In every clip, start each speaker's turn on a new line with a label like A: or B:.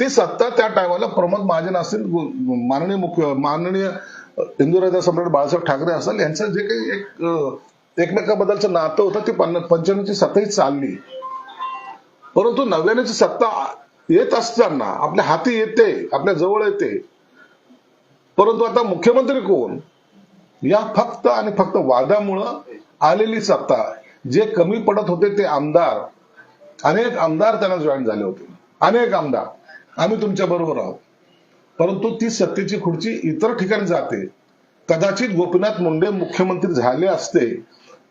A: ती सत्ता त्या टायमाला प्रमोद महाजन असतील माननीय मुख्य माननीय इंदुराजा सम्राट बाळासाहेब ठाकरे असेल यांचं जे काही एक एकमेकाबद्दलचं नातं होतं ते पंच्याण्णवची सत्ताही चालली. परंतु नव्याण्णवची सत्ता येत असताना आपल्या हाती येते आपल्या जवळ येते. परंतु आता मुख्यमंत्री कोण? या फक्त आणि फक्त वादामुळं आलेली सत्ता जे कमी पडत होते ते आमदार. अनेक आमदार त्यांना जॉईन झाले होते. अनेक आमदार. आम्ही तुमच्या बरोबर आहोत. परंतु ती सत्तेची खुर्ची इतर ठिकाणी जाते. कदाचित गोपीनाथ मुंडे मुख्यमंत्री झाले असते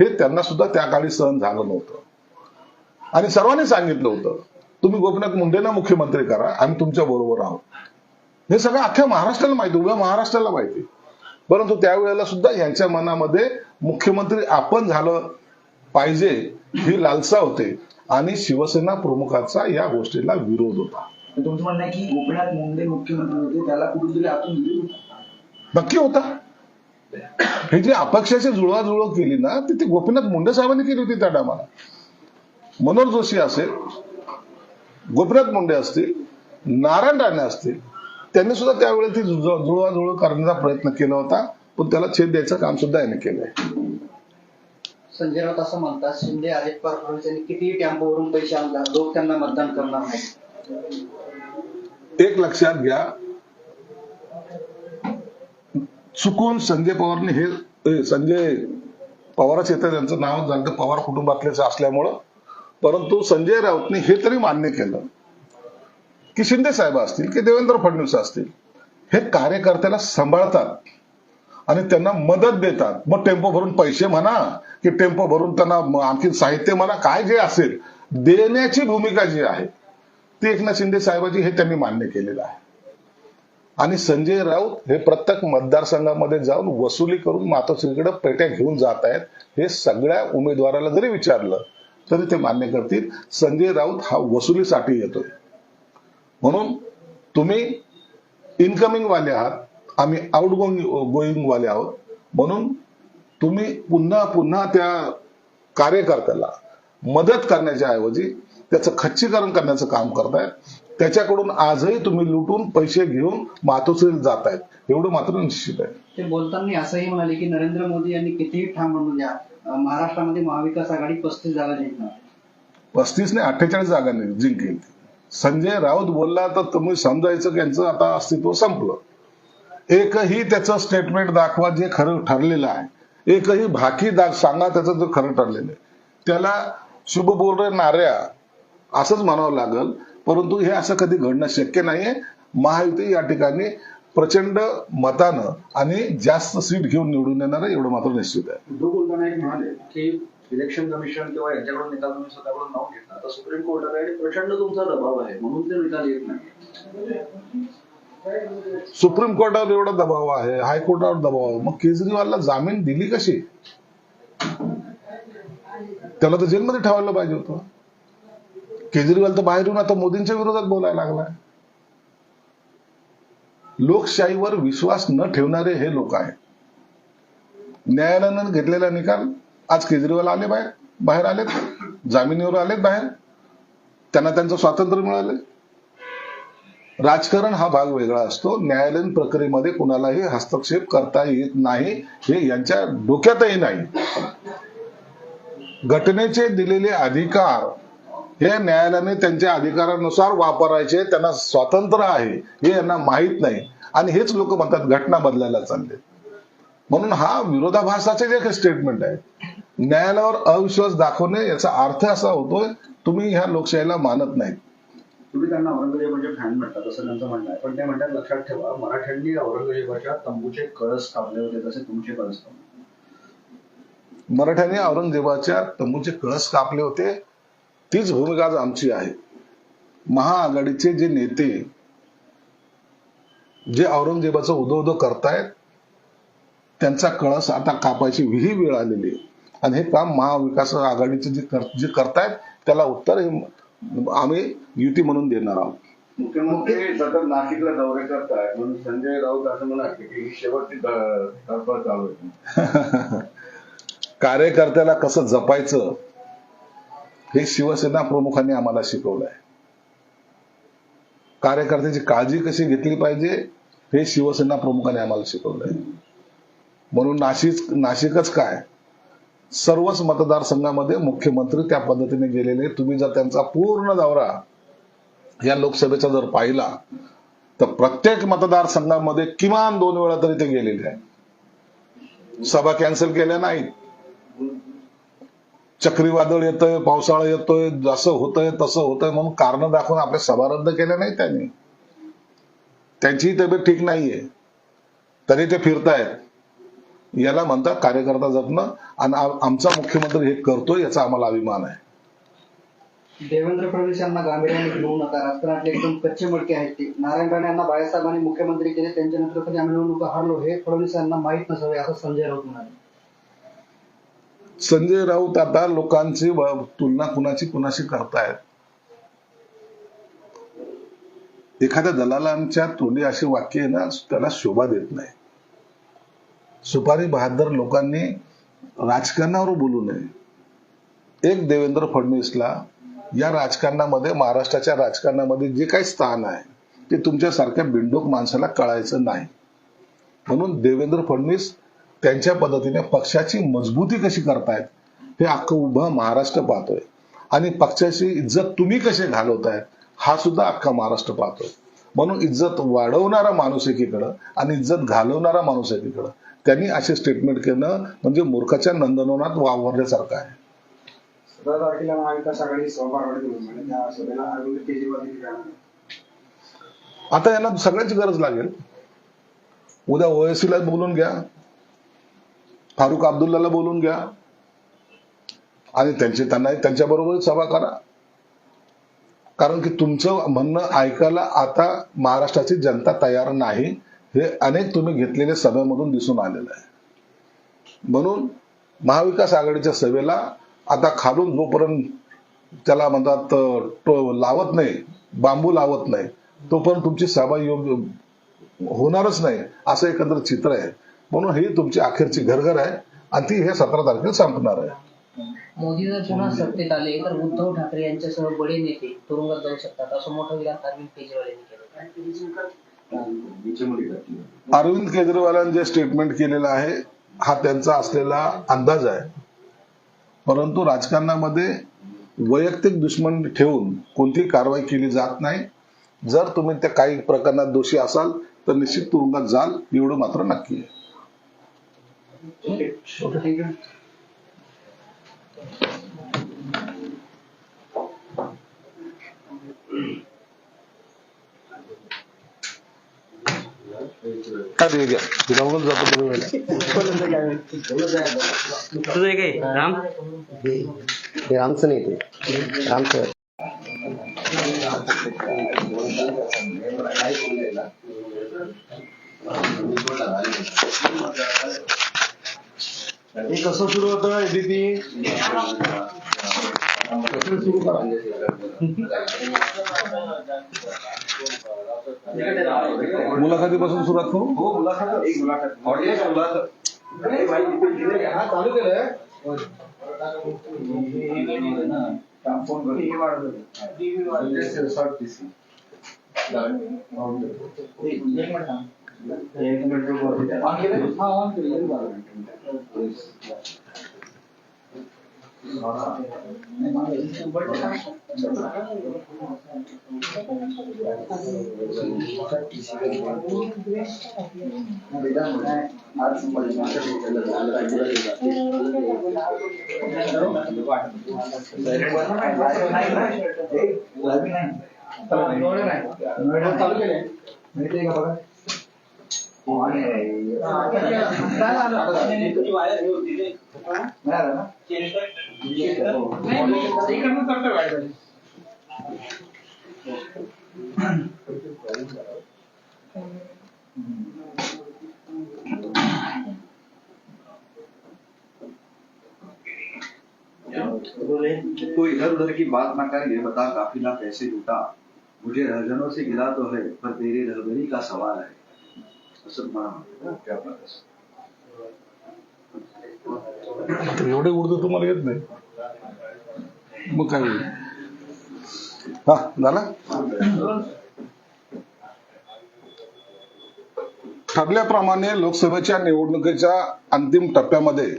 A: हे त्यांना सुद्धा त्या काळी सहन झालं नव्हतं. आणि सर्वांनी सांगितलं होतं तुम्ही गोपीनाथ मुंडेंना मुख्यमंत्री करा आम्ही तुमच्या बरोबर आहोत. हे सगळं अख्ख्या महाराष्ट्राला माहिती उभ्या महाराष्ट्राला माहिती. परंतु त्यावेळेला सुद्धा यांच्या मनामध्ये मुख्यमंत्री आपण झालं पाहिजे ही लालसा होते. आणि शिवसेना प्रमुखाचा या गोष्टीला विरोध होता.
B: तुमचं म्हणणं आहे की गोपीनाथ मुंडे मुख्यमंत्री होते त्याला कुठेतरी आतून विरोध.
A: नक्की होता. हे जी अपक्षाची जुळवाजुळव केली ना ती ती गोपीनाथ मुंडे साहेबांनी केली होती त्या टायमाला मनोहर जोशी असेल गोपीनाथ मुंडे असतील नारायण राणे असतील त्यांनी सुद्धा त्यावेळी ती जुळ- जुळवाजुळव करण्याचा प्रयत्न केला होता पण त्याला छेद द्यायचं काम सुद्धा यांनी केलंय
C: संजय राऊत असं म्हणतात शिंदे अजित पवार फडणवीस यांनी कितीही टेम्पोवरून पैसे आणला लोक त्यांना मतदान करणार नाही
A: एक लक्षात घ्या. चुकून संजय पवारने हे संजय पवारच येतं त्यांचं नाव झालं पवार कुटुंबातलेच असल्यामुळं. परंतु संजय राऊतने हे तरी मान्य केलं. की शिंदे साहेब असतील की देवेंद्र फडणवीस असतील हे कार्यकर्त्याला सांभाळतात आणि त्यांना मदत देतात. मग टेम्पो भरून पैसे म्हणा की टेम्पो भरून त्यांना आणखी साहित्य म्हणा काय जे असेल देण्याची भूमिका जी आहे ते एकनाथ शिंदे साहेबाजी हे त्यांनी मान्य केलेलं आहे. आणि संजय राऊत हे प्रत्येक मतदारसंघामध्ये जाऊन वसुली करून मातोश्रीकडे पेट्या घेऊन जात आहेत. हे सगळ्या उमेदवाराला जरी विचारलं तरी ते मान्य करतील. संजय राऊत हा वसुलीसाठी येतोय. म्हणून तुम्ही इनकमिंग वाले आहात. आम्ही आउट गोईंग गोईंग वाले आहोत. म्हणून तुम्ही पुन्हा पुन्हा त्या कार्यकर्त्याला मदत करण्याच्या ऐवजी त्याचं खच्चीकरण करण्याचं काम करतायत. त्याच्याकडून आजही तुम्ही लुटून पैसे घेऊन मातोश्रीला जात आहेत एवढं मात्र निश्चित आहे.
C: ते बोलताना असंही म्हणाले की नरेंद्र मोदी यांनी कितीही ठाम म्हणून द्या महाराष्ट्रामध्ये महाविकास आघाडी पस्तीस जागा जिंकणार.
A: पस्तीस ने अठ्ठेचाळीस जागांनी जिंकेल. संजय राऊत बोलला तर तुम्ही समजायचं की यांचं आता अस्तित्व संपलं. एकही त्याचं स्टेटमेंट दाखवा जे खरं ठरलेलं आहे. एकही भाकी सांगा त्याचं जे खरं ठरलेलं आहे. त्याला शुभ बोल रे नाऱ्या असंच म्हणावं लागल. परंतु हे असं कधी घडणं शक्य नाहीये. महायुती या ठिकाणी प्रचंड मतानं आणि जास्त सीट घेऊन निवडून येणार एवढं मात्र निश्चित आहे.
B: उद्धव बोलताना एक म्हणाले की इलेक्शन कमिशन किंवा यांच्याकडून निकाल तुम्ही स्वतःकडून नाव सुप्रीम कोर्टाकडे प्रचंड तुमचा दबाव आहे. म्हणून ते निकाल येत नाही.
A: सुप्रीम कोर्टावर एवढा दबाव आहे हायकोर्टावर दबाव आहे. मग केजरीवालला जामीन दिली कशी? त्याला तर जेलमध्ये ठेवायला पाहिजे होतं. केजरीवाल तर बाहेरून आता मोदींच्या विरोधात बोलायला लागलाय. लोकशाहीवर विश्वास न ठेवणारे हे लोक आहेत. न्यायालयानं घेतलेला निकाल आज केजरीवाल आले बाहेर बाहेर आलेत. जामिनीवर आलेत बाहेर. त्यांना त्यांचं स्वातंत्र्य मिळाले राजकारण हा भाग वेगळा असतो. न्यायालयीन प्रक्रियेमध्ये कुणालाही हस्तक्षेप करता येत नाही हे यांच्या डोक्यातही नाही. घटनेचे दिलेले अधिकार हे न्यायालयाने त्यांच्या अधिकारानुसार वापरायचे त्यांना स्वातंत्र्य आहे हे यांना माहीत नाही. आणि हेच लोक म्हणतात घटना बदलायला चालले म्हणून हा विरोधाभासाचे जे काही स्टेटमेंट आहे. न्यायालयावर अविश्वास दाखवणे याचा अर्थ असा होतोय तुम्ही ह्या लोकशाहीला मानत नाहीत.
B: तुम्ही त्यांना औरंगजेबाचे फॅन म्हणतात असं त्यांचं म्हणणं आहे. पण ते म्हणतात लक्षात ठेवा मराठ्यांनी औरंगजेबाच्या तंबूचे कळस कापले होते तसे तुमचे कळस
A: मराठ्यांनी औरंगजेबाच्या तंबूचे कळस कापले होते तीच भूमिका आज आमची आहे. महाआघाडीचे जे नेते जे औरंगजेबाचं उदो उदो करतायत त्यांचा कळस आता कापायची ही वेळ आलेली आहे. आणि हे काम महाविकास आघाडीचे जे कर जे करतायत त्याला उत्तर हे आम्ही युती म्हणून देणार आहोत.
D: मुख्यमंत्री सतत नाशिकला दौरे करतायत म्हणून संजय राऊत असं म्हणाले की ही शेवटची चालू आहे.
A: कार्यकर्त्याला कसं जपायचं हे शिवसेना प्रमुखांनी आम्हाला शिकवलं आहे कार्यकर्त्याची काळजी कशी घेतली पाहिजे हे शिवसेना प्रमुखाने आम्हाला शिकवलंय. म्हणून नाशिक नाशिकच काय? सर्वच मतदारसंघामध्ये मुख्यमंत्री त्या पद्धतीने गेलेले तुम्ही जर त्यांचा पूर्ण दौरा या लोकसभेचा जर पाहिला तर प्रत्येक मतदारसंघामध्ये किमान दोन वेळा तरी ते गेलेले आहे सभा कॅन्सल केल्या नाहीत. चक्रीवादळ येतंय पावसाळा येतोय जसं होतंय तसं होतंय म्हणून कारण दाखवून आपल्या सभा रद्द केल्या नाही त्यांनी. त्यांचीही तब्येत ठीक नाहीये. तरी ते फिरतायत. याला म्हणतात कार्यकर्ता जपणं. आणि आमचा मुख्यमंत्री हे करतोय याचा आम्हाला अभिमान आहे.
C: देवेंद्र फडणवीस यांना गांभीर्याने घेऊ नका. राजकारणातले एकदम कच्चे मडके आहेत ते. नारायण राणे यांना बाळासाहेबांनी मुख्यमंत्री केले. त्यांच्या नेतृत्वाने आम्ही निवडणुका हरलो. हे फडणवीस यांना माहीत नसावे असं संजय राऊत म्हणाले.
A: संजय राऊत आता लोकांची तुलना कुणाची कुणाशी करतायत? एखाद्या दलालांच्या तोंडी अशी वाक्य ना त्याला शोभा देत नाही. सुपारी बहादर लोकांनी राजकारणावर बोलू नये. एक देवेंद्र फडणवीसला या राजकारणामध्ये महाराष्ट्राच्या राजकारणामध्ये जे काही स्थान आहे ते तुमच्यासारख्या बिंडोक माणसाला कळायचं नाही. म्हणून देवेंद्र फडणवीस त्यांच्या पद्धतीने पक्षाची मजबूती कशी करतायत हे अख्खं उभं महाराष्ट्र पाहतोय. आणि पक्षाची इज्जत तुम्ही कसे घालवताय हा सुद्धा अख्खा महाराष्ट्र पाहतोय. म्हणून इज्जत वाढवणारा माणूस एकीकडं आणि इज्जत घालवणारा माणूस एकीकडं. त्यांनी असे स्टेटमेंट केलं म्हणजे मूर्खाच्या नंदनवनात वावरल्यासारखं आहे.
E: सतरा तारखेला महाविकास आघाडी अरविंद केजरीवाल.
A: आता यांना सगळ्याची गरज लागेल. उद्या OSC ला बोलून घ्या. फारुख अब्दुल्लाला बोलून घ्या. आणि त्यांचे त्यांना त्यांच्याबरोबर सभा करा. कारण की तुमचं म्हणणं ऐकायला आता महाराष्ट्राची जनता तयार नाही. हे अनेक तुम्ही घेतलेल्या सभेमधून दिसून आलेलं आहे. म्हणून महाविकास आघाडीच्या सभेला आता खालून जोपर्यंत त्याला म्हणतात टो लावत नाही बांबू लावत नाही तोपर्यंत तुमची सभा योग्य होणारच नाही असं एकंदर चित्र आहे. म्हणून ही तुमची अखेरची घरघर आहे आणि ती हे सतरा तारखेला संपणार आहे.
F: मोदी जर पुन्हा सत्तेत आले. तर उद्धव ठाकरे यांच्यासह बडे नेते तुरुंगात जाऊ शकतात. असं मोठं विधान अरविंद केजरीवाल यांनी केलं
A: अरविंद केजरीवालांनी जे स्टेटमेंट केलेलं आहे हा त्यांचा असलेला अंदाज आहे. परंतु राजकारणामध्ये वैयक्तिक दुश्मन ठेवून कोणतीही कारवाई केली जात नाही. जर तुम्ही त्या काही प्रकरणात दोषी असाल तर निश्चित तुरुंगात जाल एवढं मात्र नक्की आहे.
C: थँक्यू
A: काय ते घ्या फिरावूनच जातो बरं वेळेला.
G: तुझं एक आहे राम
H: हे रामचं नाही ते रामचं
E: हे कसं सुरू होतं एडीपी
A: मुलाखतीपासून सुरुवात करू
E: हो मुलाखत एक मुलाखत ऑडियन्स मुलाखत हा चालू केलंय फोन कर हे वाढवलं एक मिनिट हा ऑन केलं चालू केले मिळते का बघा
B: तो इधर उधर की बात ना कर, ये बता काफिला कैसे लूटा। मुझे रहजनों से गिला तो है, पर तेरी रहबरी का सवाल है।
A: एवढे उर्दू तुम्हाला येत नाही. मग काय हा झाला? ठरल्याप्रमाणे लोकसभेच्या निवडणुकीच्या अंतिम टप्प्यामध्ये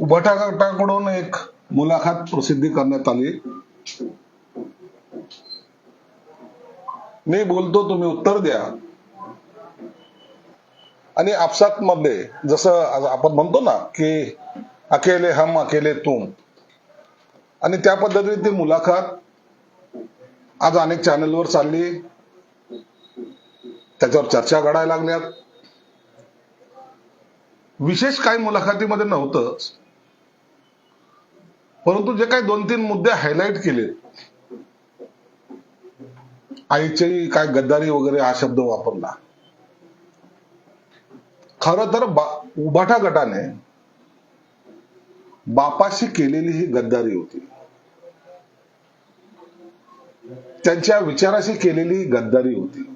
A: उभाटा गटाकडून एक मुलाखत प्रसिद्धी करण्यात आली. मी बोलतो तुम्ही उत्तर द्या. आणि आपसात मध्ये जसं आज आपण म्हणतो ना की अकेले हम अकेले तुम. आणि त्या पद्धतीने ती मुलाखत आज अनेक चॅनलवर चालली. त्याच्यावर चर्चा घडायला लागल्यात. विशेष काही मुलाखतीमध्ये नव्हतंच. परंतु जे काही दोन तीन मुद्दे हायलाईट केले आईची काय गद्दारी वगैरे हा शब्द वापरला. खर तर बा- उभाटा गटाने बापाशी केलेली ही गद्दारी होती. त्यांच्या विचाराशी केलेली ही गद्दारी होती.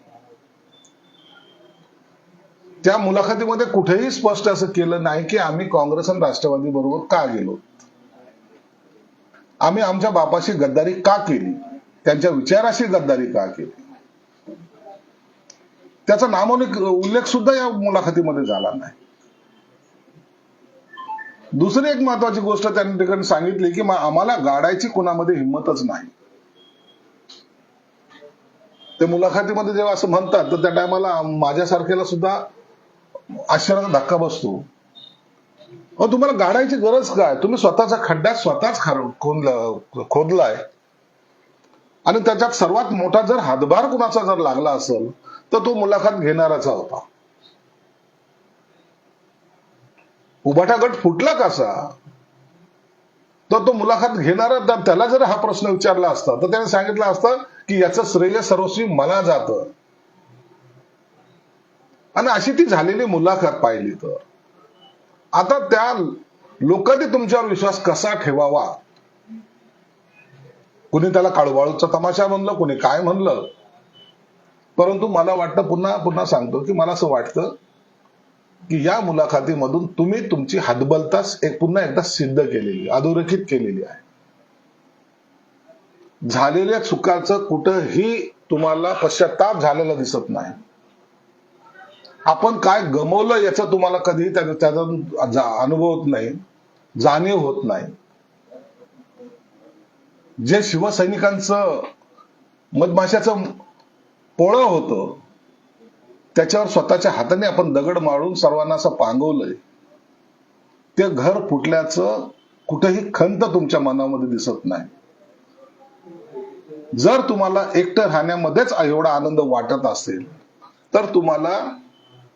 A: त्या मुलाखतीमध्ये कुठेही स्पष्ट असं केलं नाही की आम्ही काँग्रेस आणि राष्ट्रवादी बरोबर का गेलो? आम्ही आमच्या बापाशी गद्दारी का केली? त्यांच्या विचाराशी गद्दारी का केली? त्याचा नामोल्लेख उल्लेख सुद्धा या मुलाखतीमध्ये झाला नाही. दुसरी एक महत्वाची गोष्ट त्यांनी ठिकाणी सांगितली की आम्हाला गाडायची कुणामध्ये हिंमतच नाही. ते मुलाखतीमध्ये जेव्हा असं म्हणतात तर त्या टायमाला माझ्यासारख्याला सुद्धा आश्चर्याचा धक्का बसतो. तुम्हाला गाडायची गरज काय? तुम्ही स्वतःचा खड्डा स्वतःच खोदला- खोदलाय. आणि त्याच्यात सर्वात मोठा जर हातभार कुणाचा जर लागला असेल तर तो मुलाखत घेणाराचा होता. उभाटा गट फुटला कसा? तर तो मुलाखत घेणारा त्याला जर हा प्रश्न विचारला असता तर त्याने सांगितलं असतं की याचं श्रेय सर्वस्वी मला जात. आणि अशी ती झालेली मुलाखत पाहिली तर. आता त्या लोकांनी तुमच्यावर विश्वास कसा ठेवावा? कुणी त्याला काळूबाळूचा तमाशा म्हणलं कुणी काय म्हणलं. परंतु मला वाटतं पुन्हा पुन्हा सांगतो की मला असं वाटतं की या मुलाखतीमधून तुम्ही तुमची हातबलताच एक पुन्हा एकदा सिद्ध केलेली अधोरेखित केलेली आहे. झालेल्या चुकाचं कुठंही तुम्हाला पश्चाताप झालेला दिसत नाही. आपण काय गमवलं याचा तुम्हाला कधीही त्या- त्याचा अनुभव होत नाही जाणीव होत नाही. जे शिवसैनिकांचं मधमाशाचं पोळं होतं त्याच्यावर स्वतःच्या हाताने आपण दगड मारून सर्वांना असं पांगवलंय. ते घर फुटल्याचं कुठेही खंत तुमच्या मनामध्ये दिसत नाही. जर तुम्हाला एकटं राहण्यामध्येच एवढा आनंद वाटत असेल तर तुम्हाला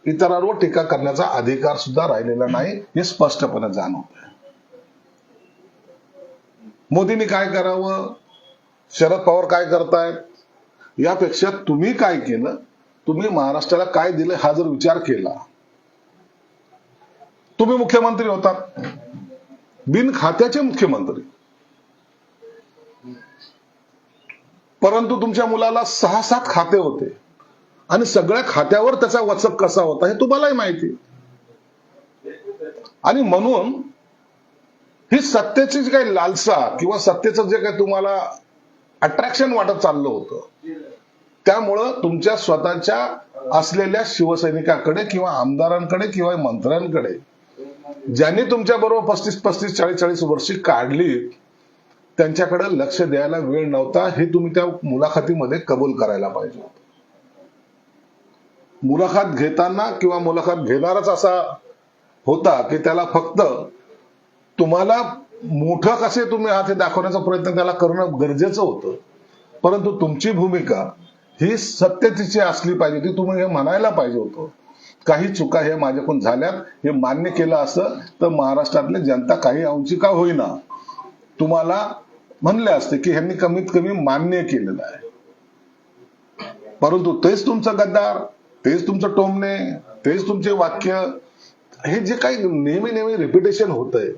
A: इतरांवर टीका करण्याचा अधिकार सुद्धा राहिलेला नाही हे स्पष्टपणे जाणवत मोदींनी काय करावं? शरद पवार काय करतायत? यापेक्षा तुम्ही काय केलं? तुम्ही महाराष्ट्राला काय दिलं हा जर विचार केला. तुम्ही मुख्यमंत्री होतात बिन खात्याचे मुख्यमंत्री. परंतु तुमच्या मुलाला सहा सात खाते होते. आणि सगळ्या खात्यावर त्याचा वचक कसा होता हे तुम्हालाही माहिती. आणि म्हणून ही सत्तेची जी काही लालसा किंवा सत्तेचं जे काही तुम्हाला अट्रॅक्शन वाटत चाललं होतं त्यामुळं तुमच्या स्वतःच्या असलेल्या शिवसैनिकाकडे किंवा आमदारांकडे किंवा मंत्र्यांकडे ज्यांनी तुमच्या बरोबर पस्तीस पस्तीस चाळीस चाळीस वर्षी काढली त्यांच्याकडे लक्ष द्यायला वेळ नव्हता हे तुम्ही त्या मुलाखतीमध्ये कबूल करायला पाहिजे मुलाखत घेताना किंवा मुलाखत घेणारच असा होता की त्याला फक्त तुम्हाला मोठं कसे तुम्ही हा हे दाखवण्याचा प्रयत्न त्याला करणं गरजेचं होतं. परंतु तुमची भूमिका ही सत्यतेची असली पाहिजे ती तुम्ही हे म्हणायला पाहिजे होतं. काही चुका हे माझ्याकडून झाल्यात हे मान्य केलं असतं तर महाराष्ट्रातली जनता काही अंशी का होईना. तुम्हाला म्हणले असते की ह्यांनी कमीत कमी मान्य केलेलं आहे. परंतु तेच तुमचं गद्दार तेच तुमचं टोमणे तेच तुमचे वाक्य हे जे काही नेहमी नेहमी रिपिटेशन होतंय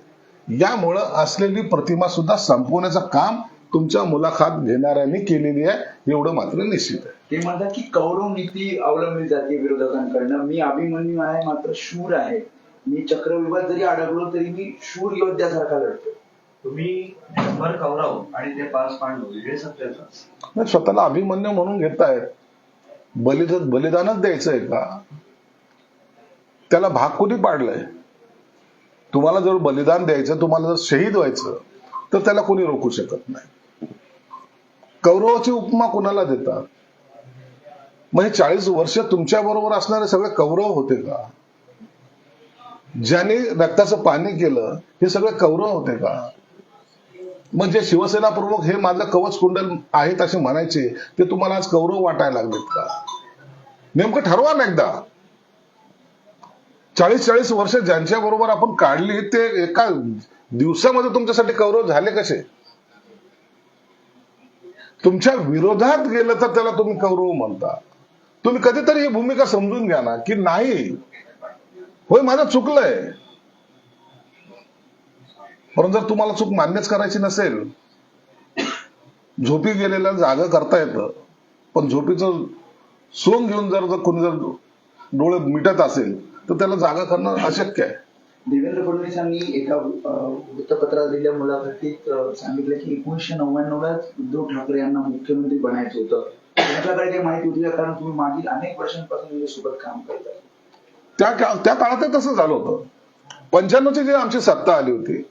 A: यामुळं असलेली प्रतिमा सुद्धा संपवण्याचं काम तुमच्या मुलाखत घेणाऱ्यांनी केलेली आहे एवढं मात्र निश्चित आहे.
I: ते म्हणतात की कौरव नीती अवलंबली जाते विरोधकांकडनं. मी अभिमन्यू आहे मात्र शूर आहे. मी चक्रव्यूहात जरी अडकलो तरी मी शूर योद्ध्यासारखा लढतो.
B: तुम्ही शंभर कौरव आणि ते पाच पांडव हे सत्याचं
A: स्वतःला अभिमन्यू म्हणून घेतायत. बलिदान बलिदानच द्यायचंय का? त्याला भाग कोणी पाडलंय. तुम्हाला जर बलिदान द्यायचं तुम्हाला जर शहीद व्हायचं तर त्याला कोणी रोखू शकत नाही. कौरवाची उपमा कोणाला देतात? मग हे चाळीस वर्ष तुमच्या बरोबर असणारे सगळे कौरव होते का? ज्याने रक्ताचं पाणी केलं हे सगळे कौरव होते का? मग जे शिवसेना प्रमुख हे माझं कवच कुंडल आहेत असे म्हणायचे ते तुम्हाला आज कौरव वाटायला लागलेत का? नेमकं ठरवा ना एकदा. चाळीस चाळीस वर्ष ज्यांच्या बरोबर आपण काढली ते एका दिवसामध्ये तुमच्यासाठी कौरव झाले कसे? तुमच्या विरोधात गेलं तर त्याला तुम्ही कौरव म्हणता. तुम्ही कधीतरी ही भूमिका समजून घ्या ना की नाही. होय माझं चुकलंय. परंतु जर तुम्हाला चूक मान्यच करायची नसेल झोपी गेलेल्या जाग करता येतं पण झोपीचं सोंग घेऊन जर जर कोणी जर डोळे मिटत असेल तर त्याला जागा करणं अशक्य आहे.
B: देवेंद्र फडणवीसांनी एका अं, वृत्तपत्रात दिलेल्या मुलाखतीत सांगितलं की एकोणीसशे नव्याण्णवलाच उद्धव ठाकरे यांना मुख्यमंत्री बनायचं होतं. तुमच्याकडे काही माहिती होती का? कारण तुम्ही मागील अनेक वर्षांपासून सोबत काम करताय.
A: त्या त्या काळात तसं झालं होतं. पंच्याण्णवची जी आमची सत्ता आली होती